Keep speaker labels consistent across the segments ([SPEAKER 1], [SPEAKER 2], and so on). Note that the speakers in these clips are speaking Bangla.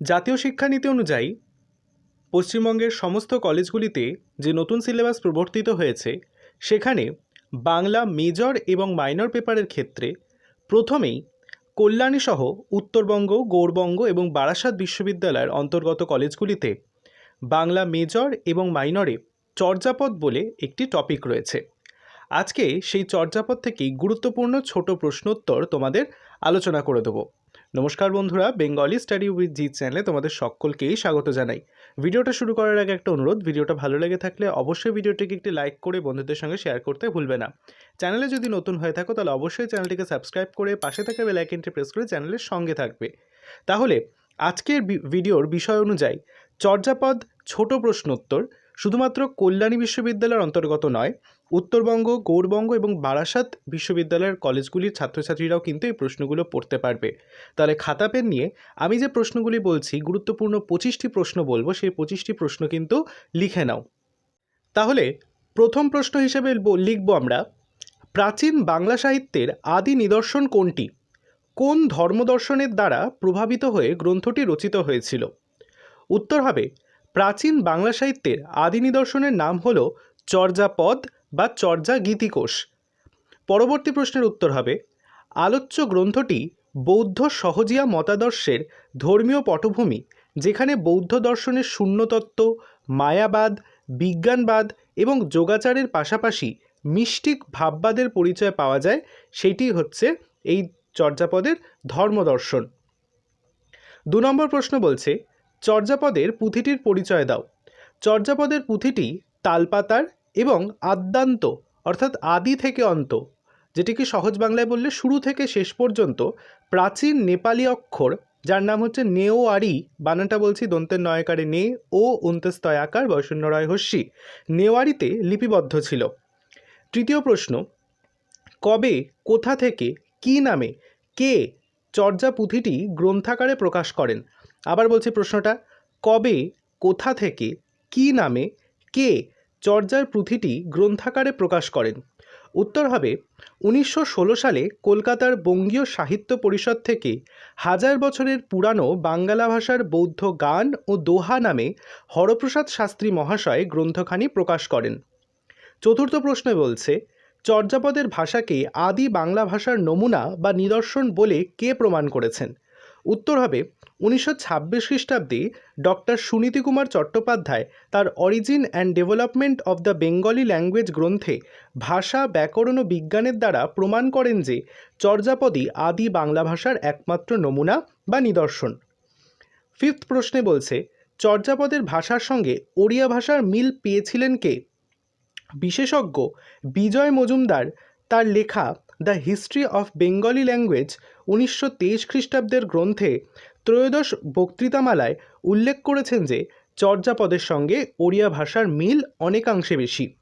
[SPEAKER 1] জাতীয় শিক্ষানীতি অনুযায়ী, পশ্চিমবঙ্গের সমস্ত কলেজগুলিতে যে নতুন সিলেবাস প্রবর্তিত হয়েছে, সেখানে বাংলা মেজর এবং মাইনর পেপারের ক্ষেত্রে প্রথমেই কল্যাণীসহ উত্তরবঙ্গ গৌরবঙ্গ এবং বারাসাত বিশ্ববিদ্যালয়ের অন্তর্গত কলেজগুলিতে বাংলা মেজর এবং মাইনরে চর্যাপদ বলে একটি টপিক রয়েছে। আজকে সেই চর্যাপদ থেকেই গুরুত্বপূর্ণ ছোট প্রশ্নোত্তর তোমাদের আলোচনা করে দেবো। নমস্কার বন্ধুরা বেঙ্গলি স্টাডি উইথ জি চ্যানেলে তোমাদের সকলকেই স্বাগত জানাই। ভিডিওটা শুরু করার আগে একটা অনুরোধ, ভিডিওটা ভালো লেগে থাকলে অবশ্যই ভিডিওটিকে একটি লাইক করে বন্ধুদের সঙ্গে শেয়ার করতে ভুলবে না। চ্যানেলে যদি নতুন হয়ে থাকো, তাহলে অবশ্যই চ্যানেলটিকে সাবস্ক্রাইব করে পাশে থাকা বেল আইকনটি প্রেস করে চ্যানেলের সঙ্গে থাকবে। তাহলে, আজকের ভিডিওর বিষয় অনুযায়ী চর্যাপদ ছোট প্রশ্নোত্তর শুধুমাত্র কল্যাণী বিশ্ববিদ্যালয়ের অন্তর্গত নয়, উত্তরবঙ্গ গৌরবঙ্গ এবং বারাসাত বিশ্ববিদ্যালয়ের কলেজগুলির ছাত্রছাত্রীরাও কিন্তু এই প্রশ্নগুলো পড়তে পারবে। তাহলে খাতা, পেন নিয়ে আমি যে প্রশ্নগুলি বলছি, গুরুত্বপূর্ণ পঁচিশটি প্রশ্ন বলব, সেই পঁচিশটি প্রশ্ন কিন্তু লিখে নাও। তাহলে প্রথম প্রশ্ন হিসেবে লিখব আমরা, প্রাচীন বাংলা সাহিত্যের আদি নিদর্শন কোনটি? কোন ধর্মদর্শনের দ্বারা প্রভাবিত হয়ে গ্রন্থটি রচিত হয়েছিল? উত্তর হবে প্রাচীন বাংলা সাহিত্যের আদি নিদর্শনের নাম হল চর্যাপদ বা চর্যা গীতিকোষ পরবর্তী প্রশ্নের উত্তর হবে, আলোচ্য গ্রন্থটি বৌদ্ধ সহজিয়া মতাদর্শের ধর্মীয় পটভূমি, যেখানে বৌদ্ধ দর্শনের শূন্যতত্ত্ব, মায়াবাদ, বিজ্ঞানবাদ এবং যোগাচারের পাশাপাশি মিষ্টিক ভাববাদের পরিচয় পাওয়া যায়, সেটি হচ্ছে এই চর্যাপদের ধর্মদর্শন। দু নম্বর প্রশ্ন বলছে চর্যাপদের পুঁথিটির পরিচয় দাও। চর্যাপদের পুঁথিটি তালপাতার এবং আদ্যান্ত, অর্থাৎ আদি থেকে অন্ত, যেটিকে সহজ বাংলায় বললে শুরু থেকে শেষ পর্যন্ত প্রাচীন নেপালি অক্ষর, যার নাম হচ্ছে নেওয়ারি বানানটা বলছি দন্তের নয়কারে নে, ও অন্ত্যস্তয় আকার রয় হস্যি নেওয়ারিতে লিপিবদ্ধ ছিল। তৃতীয় প্রশ্ন, কবে, কোথা থেকে, কী নামে, কে চর্যা পুঁথিটি গ্রন্থাকারে প্রকাশ করেন? আবার বলছি প্রশ্নটা, কবে, কোথা থেকে, কী নামে, কে চর্যার পুঁথিটি গ্রন্থাকারে প্রকাশ করেন? উত্তর হবে, উনিশশো ষোলো সালে কলকাতার বঙ্গীয় সাহিত্য পরিষদ থেকে হাজার বছরের পুরানো বাঙ্গালা ভাষার বৌদ্ধ গান ও দোহা নামে হরপ্রসাদ শাস্ত্রী মহাশয় গ্রন্থখানি প্রকাশ করেন। চতুর্থ প্রশ্নে বলছে, চর্যাপদের ভাষাকে আদি বাংলা ভাষার নমুনা বা নিদর্শন বলে কে প্রমাণ করেছেন? উত্তর হবে, উনিশশো ছাব্বিশ খ্রিস্টাব্দে ডক্টর সুনীতি কুমার চট্টোপাধ্যায় তার origin and development of the Bengali language গ্রন্থে ভাষা, ব্যাকরণ ও বিজ্ঞানের দ্বারা প্রমাণ করেন যে চর্যাপদই আদি বাংলা ভাষার একমাত্র নমুনা বা নিদর্শন। ফিফথ প্রশ্নে বলছে, চর্যাপদের ভাষার সঙ্গে ওড়িয়া ভাষার মিল পেয়েছিলেন কে? বিশেষজ্ঞ বিজয় মজুমদার তার লেখা the history of Bengali language উনিশশো তেইশ খ্রিস্টাব্দের গ্রন্থে ত্রয়োদশ বক্তৃতামালায় উল্লেখ করেছেন যে চর্যাপদের সঙ্গে ওড়িয়া ভাষার মিল অনেকাংশে বেশি।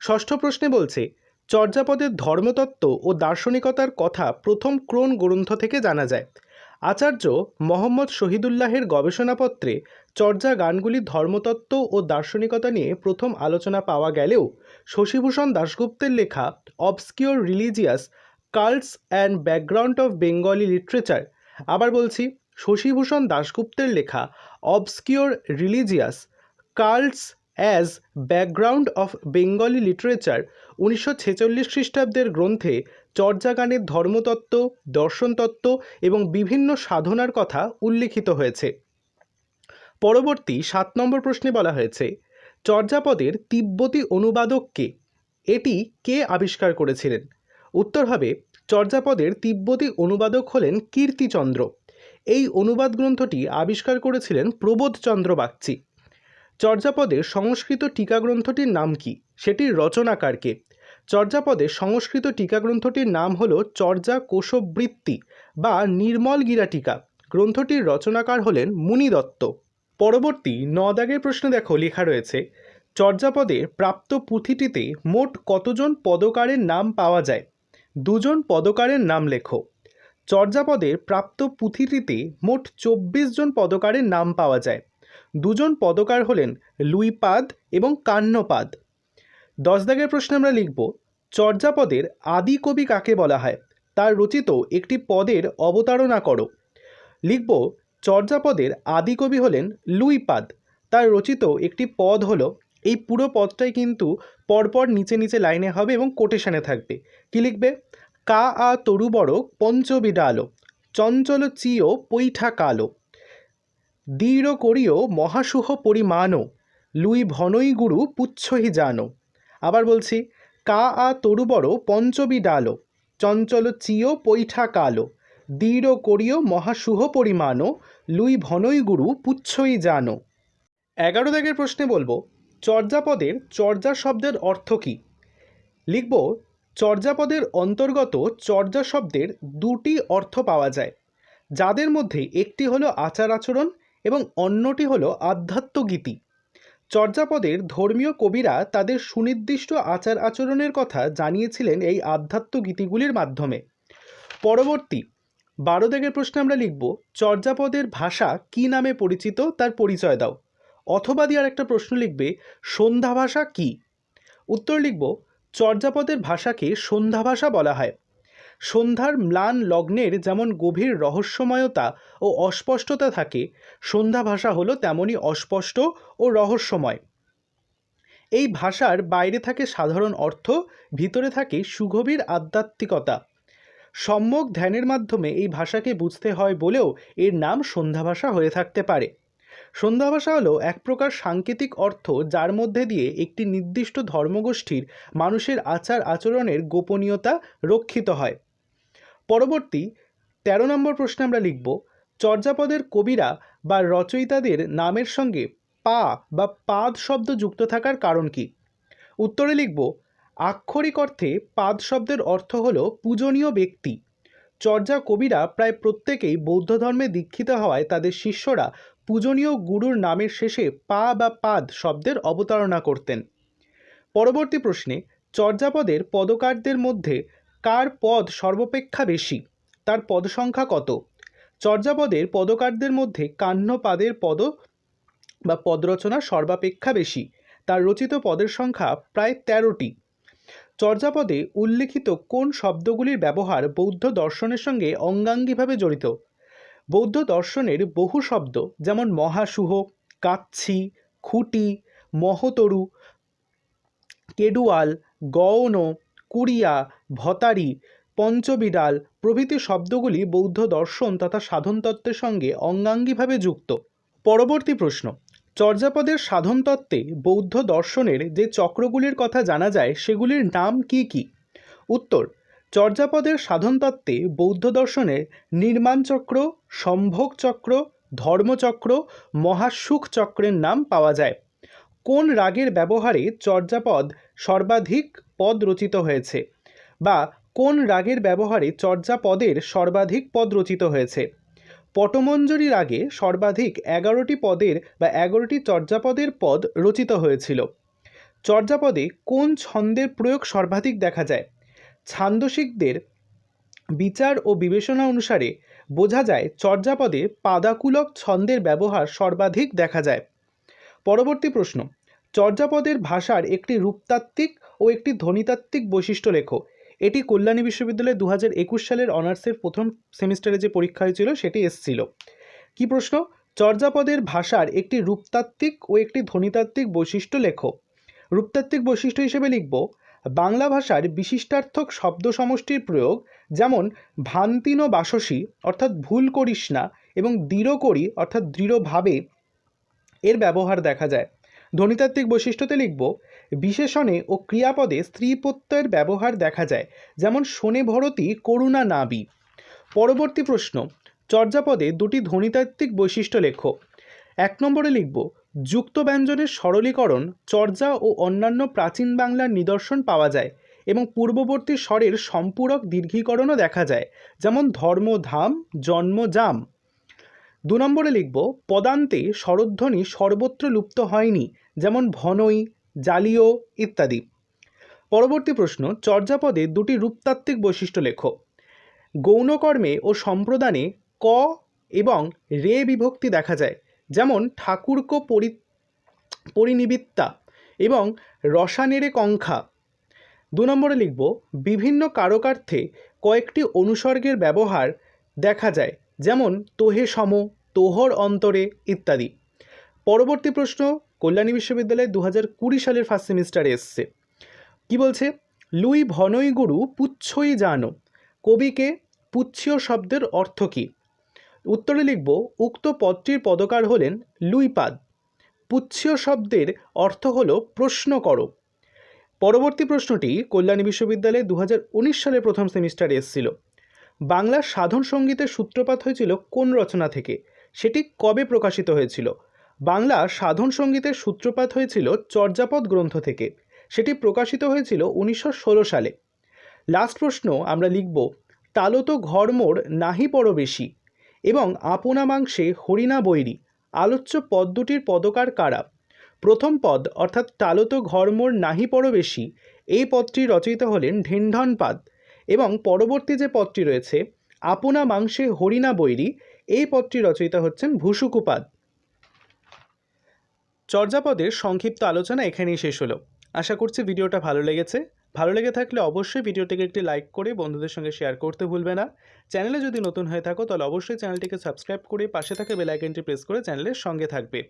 [SPEAKER 1] ষষ্ঠ প্রশ্নে বলছে, চর্যাপদের ধর্মতত্ত্ব ও দার্শনিকতার কথা প্রথম ক্রোন গ্রন্থ থেকে জানা যায়। আচার্য মোহাম্মদ শহীদুল্লাহের গবেষণাপত্রে চর্যা গানগুলির ধর্মতত্ত্ব ও দার্শনিকতা নিয়ে প্রথম আলোচনা পাওয়া গেলেও শশীভূষণ দাশগুপ্তের লেখা obscure religious cults and background of Bengali literature আবার বলছি, শশীভূষণ দাশগুপ্তের লেখা obscure religious cults as background of Bengali literature উনিশশো ছেচল্লিশ খ্রিস্টাব্দের গ্রন্থে চর্যা গানের ধর্মতত্ত্ব, দর্শনতত্ত্ব এবং বিভিন্ন সাধনার কথা উল্লিখিত হয়েছে। পরবর্তী সাত নম্বর প্রশ্নে বলা হয়েছে, চর্যাপদের তিব্বতী অনুবাদককে এটি কে আবিষ্কার করেছিলেন? উত্তর হবে, চর্যাপদের তিব্বতী অনুবাদক হলেন কীর্তিচন্দ্র। এই অনুবাদ গ্রন্থটি আবিষ্কার করেছিলেন প্রবোধচন্দ্র বাগচি। চর্যাপদের সংস্কৃত টিকা গ্রন্থটির নাম কি? সেটির রচনাকারকে চর্যাপদের সংস্কৃত টিকা গ্রন্থটির নাম হল চর্যা কোশবৃত্তি বা নির্মল গিরা টিকা। গ্রন্থটির রচনাকার হলেন মুনি দত্ত। পরবর্তী নদাগের প্রশ্নে দেখো, লেখা রয়েছে চর্যাপদের প্রাপ্ত পুঁথিটিতে মোট কতজন পদকারের নাম পাওয়া যায়? দুজন পদকারের নাম লেখো। চর্যাপদের প্রাপ্ত পুঁথিটিতে মোট চব্বিশ জন পদকারের নাম পাওয়া যায়। দুজন পদকার হলেন লুইপাদ এবং কান্নপাদ দশ দাগের প্রশ্নে আমরা লিখব, চর্যাপদের আদি কবি কাকে বলা হয়? তার রচিত একটি পদের অবতারণা করো। লিখব, চর্যাপদের আদিকবি হলেন লুইপাদ তার রচিত একটি পদ হলো, এই পুরো পদটাই কিন্তু পরপর নিচে নিচে লাইনে হবে এবং কোটেশানে থাকবে। কি লিখবে? কা আ তরু বড় পঞ্চবিডালো, চঞ্চল চিও পৈঠা কালো, দৃঢ় করিও মহাসুহ পরিমাণও লুই ভনই গুরু পুচ্ছহি জানো। আবার বলছি, কা আ তরু বড় পঞ্চবি ডালো, চঞ্চল চিও পৈঠা কালো দৃঢ় করিও মহাসুহ পরিমাণও লুই ভনই গুরু পুচ্ছই জানো। এগারো দাগের প্রশ্নে বলব, চর্যাপদের চর্যা শব্দের অর্থ কী? লিখব, চর্যাপদের অন্তর্গত চর্যা শব্দের দুটি অর্থ পাওয়া যায়, যাদের মধ্যে একটি হলো আচার আচরণ এবং অন্যটি হলো আধ্যাত্মগীতি। চর্যাপদের ধর্মীয় কবিরা তাদের সুনির্দিষ্ট আচার আচরণের কথা জানিয়েছিলেন এই আধ্যাত্ম গীতিগুলির মাধ্যমে। পরবর্তী, বারো দাগের প্রশ্নে আমরা লিখব, চর্যাপদের ভাষা কী নামে পরিচিত তার পরিচয় দাও। অথবা দিয়ে একটা প্রশ্ন লিখবে, সন্ধ্যা ভাষা কী? উত্তর লিখব, চর্যাপদের ভাষাকে সন্ধ্যা ভাষা বলা হয়। সন্ধ্যার ম্লান লগ্নের যেমন গভীর রহস্যময়তা ও অস্পষ্টতা থাকে, সন্ধ্যা ভাষা হলো তেমনই অস্পষ্ট ও রহস্যময়। এই ভাষার বাইরে থাকে সাধারণ অর্থ, ভিতরে থাকে সুগভীর আধ্যাত্মিকতা। সম্যক ধ্যানের মাধ্যমে এই ভাষাকে বুঝতে হয় বলেও এর নাম সন্ধ্যা ভাষা হয়ে থাকতে পারে। সন্ধ্যা ভাষা হলো এক প্রকার সাংকেতিক অর্থ যার মধ্যে দিয়ে একটি নির্দিষ্ট ধর্মগোষ্ঠীর মানুষের আচার আচরণের গোপনীয়তা রক্ষিত হয়। পরবর্তী তেরো নম্বর প্রশ্নে আমরা লিখব, চর্যাপদের কবিরা বা রচয়িতাদের নামের সঙ্গে পা বা পাদ শব্দ যুক্ত থাকার কারণ কি? উত্তরে লিখব, আক্ষরিক অর্থে পাদ শব্দের অর্থ হল পূজনীয় ব্যক্তি। চর্যা কবিরা প্রায় প্রত্যেকেই বৌদ্ধ ধর্মে দীক্ষিত হওয়ায় তাদের শিষ্যরা পূজনীয় গুরুর নামের শেষে পা বা পাদ শব্দের অবতারণা করতেন। পরবর্তী প্রশ্নে, চর্যাপদের পদকারদের মধ্যে কার পদ সর্বাপেক্ষা বেশি? তার পদ সংখ্যা কত? চর্যাপদের পদকারদের মধ্যে কাহ্নপাদের পদ বা পদরচনা সর্বাপেক্ষা বেশি। তার রচিত পদের সংখ্যা প্রায় তেরোটি। চর্যাপদে উল্লেখিত কোন শব্দগুলির ব্যবহার বৌদ্ধ দর্শনের সঙ্গে অঙ্গাঙ্গিভাবে জড়িত? বৌদ্ধ দর্শনের বহু শব্দ, যেমন মহাসুহ, কাচ্ছি, খুঁটি, মহতরু, কেডুয়াল গৌণ কুরিয়া ভতারি পঞ্চবিডাল প্রভৃতি শব্দগুলি বৌদ্ধ দর্শন তথা সাধনতত্ত্বের সঙ্গে অঙ্গাঙ্গিভাবে যুক্ত। পরবর্তী প্রশ্ন, চর্যাপদের সাধনতত্ত্বে বৌদ্ধ দর্শনের যে চক্রগুলির কথা জানা যায়, সেগুলির নাম কি কি? উত্তর, চর্যাপদের সাধনতত্ত্বে বৌদ্ধ দর্শনের নির্মাণ চক্র, সম্ভোগ চক্র, ধর্মচক্র, মহাসুখ চক্রের নাম পাওয়া যায়। কোন রাগের ব্যবহারে চর্যাপদ সর্বাধিক পদ রচিত হয়েছে? বা কোন রাগের ব্যবহারে চর্যাপদের সর্বাধিক পদ রচিত হয়েছে? পটমঞ্জরি রাগে সর্বাধিক এগারোটি পদের বা এগারোটি চর্যাপদের পদ রচিত হয়েছিল। চর্যাপদে কোন ছন্দের প্রয়োগ সর্বাধিক দেখা যায়? ছান্দসিকদের বিচার ও বিবেচনা অনুসারে বোঝা যায় চর্যাপদে পাদাকুলক ছন্দের ব্যবহার সর্বাধিক দেখা যায়। পরবর্তী প্রশ্ন। চর্যাপদের ভাষার একটি রূপতাত্ত্বিক ও একটি ধ্বনিতাত্ত্বিক বৈশিষ্ট্য লেখো। এটি কল্যাণী বিশ্ববিদ্যালয়ে দু হাজার একুশ সালের অনার্সের প্রথম সেমিস্টারে যে পরীক্ষা হয়েছিল, সেটি এসছিল। কি প্রশ্ন? চর্যাপদের ভাষার একটি রূপতাত্ত্বিক ও একটি ধ্বনিতাত্ত্বিক বৈশিষ্ট্য লেখো। রূপতাত্ত্বিক বৈশিষ্ট্য হিসেবে লিখব, বাংলা ভাষার বিশিষ্টার্থক শব্দ সমষ্টির প্রয়োগ, যেমন ভান্তিন বাসসী অর্থাৎ ভুল করিস না, এবং দৃঢ় করি অর্থাৎ দৃঢ়ভাবে এর ব্যবহার দেখা যায়। ধ্বনিতাত্ত্বিক বৈশিষ্ট্যতে লিখব, বিশেষণে ও ক্রিয়াপদে স্ত্রী প্রত্যয়ের ব্যবহার দেখা যায়, যেমন শোনে ভরতি, করুণা নাবি। পরবর্তী প্রশ্ন, চর্যাপদে দুটি ধ্বনিতাত্ত্বিক বৈশিষ্ট্য লেখো। এক নম্বরে লিখব, যুক্ত ব্যঞ্জনের সরলীকরণ চর্যা ও অন্যান্য প্রাচীন বাংলার নিদর্শন পাওয়া যায় এবং পূর্ববর্তী স্বরের সম্পূরক দীর্ঘীকরণও দেখা যায়, যেমন ধর্মধাম, জন্মজাম। দু নম্বরে লিখব, পদান্তে স্বরধ্বনি সর্বত্র লুপ্ত হয়নি, যেমন ভনই জালীয় ইত্যাদি। পরবর্তী প্রশ্ন, চর্যাপদে দুটি রূপতাত্ত্বিক বৈশিষ্ট্য লেখো। গৌণকর্মে ও সম্প্রদানে ক এবং রে বিভক্তি দেখা যায়, যেমন ঠাকুরকো পরি, পরিনিবিত্তা এবং রসানেরে কঙ্খা। দু নম্বরে লিখব, বিভিন্ন কারকার্থে কয়েকটি অনুসর্গের ব্যবহার দেখা যায় যেমন তোহে সম, তোহর অন্তরে ইত্যাদি। পরবর্তী প্রশ্ন, কল্যাণী বিশ্ববিদ্যালয়ে দু হাজার কুড়ি সালের ফার্স্ট সেমিস্টারে এসছে। কি বলছে? লুই ভনই গুরু পুচ্ছই জানো, কবিকে পুচ্ছীয় শব্দের অর্থ কী? উত্তরে লিখব, উক্ত পদটির পদকার হলেন লুইপাদ পুচ্ছীয় শব্দের অর্থ হল প্রশ্ন করো। পরবর্তী প্রশ্নটি কল্যাণী বিশ্ববিদ্যালয়ে দু হাজার উনিশ সালে প্রথম সেমিস্টারে এসেছিল। বাংলা সাধন সঙ্গীতের সূত্রপাত হয়েছিল কোন রচনা থেকে? সেটি কবে প্রকাশিত হয়েছিল? বাংলা সাধন সঙ্গীতের সূত্রপাত হয়েছিল চর্যাপদ গ্রন্থ থেকে। সেটি প্রকাশিত হয়েছিল উনিশশো ষোলো সালে। লাস্ট প্রশ্ন আমরা লিখব, তালত ঘরমোর নাহি পড় বেশি এবং আপনা মাংসে হরিণা বৈরী। আলোচ্য পদ দুটির পদকার কারা? প্রথম পদ, অর্থাৎ তালত ঘরমোর নাহি পড় বেশি এই পদটি রচয়িতা হলেন ঢেন্ঢন পাদ এবং পরবর্তী যে পদটি রয়েছে, আপনা মাংসে হরিণা বৈরি এই পদটি রচয়িতা হচ্ছেন ভূসুকুপাদ। চর্যাপদের সংক্ষিপ্ত আলোচনা এখানেই শেষ হলো। আশা করছি ভিডিওটা ভালো লেগেছে। ভালো লেগে থাকলে অবশ্যই ভিডিওটিকে একটি লাইক করে বন্ধুদের সঙ্গে শেয়ার করতে ভুলবে না। চ্যানেলে যদি নতুন হয়ে থাকো, তাহলে অবশ্যই চ্যানেলটিকে সাবস্ক্রাইব করে পাশে থাকা বেল আইকনটি প্রেস করে চ্যানেলের সঙ্গে থাকবে।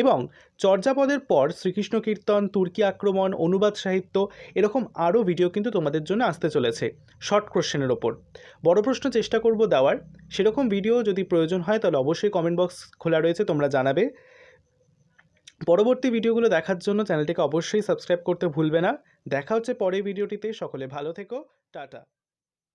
[SPEAKER 1] এবং চর্যাপদের পর শ্রীকৃষ্ণ কীর্তন, তুর্কি আক্রমণ, অনুবাদ সাহিত্য, এরকম আরও ভিডিও কিন্তু তোমাদের জন্য আসতে চলেছে শর্ট কোশ্চেনের ওপর। বড় প্রশ্ন চেষ্টা করব দেওয়ার। সেরকম ভিডিও যদি প্রয়োজন হয়, তাহলে অবশ্যই কমেন্ট বক্স খোলা রয়েছে, তোমরা জানাবে। পরবর্তী ভিডিওগুলো দেখার জন্য চ্যানেলটিকে অবশ্যই সাবস্ক্রাইব করতে ভুলবে না। দেখা হচ্ছে পরের ভিডিওটিতে। সকলে ভালো থেকো। টাটা।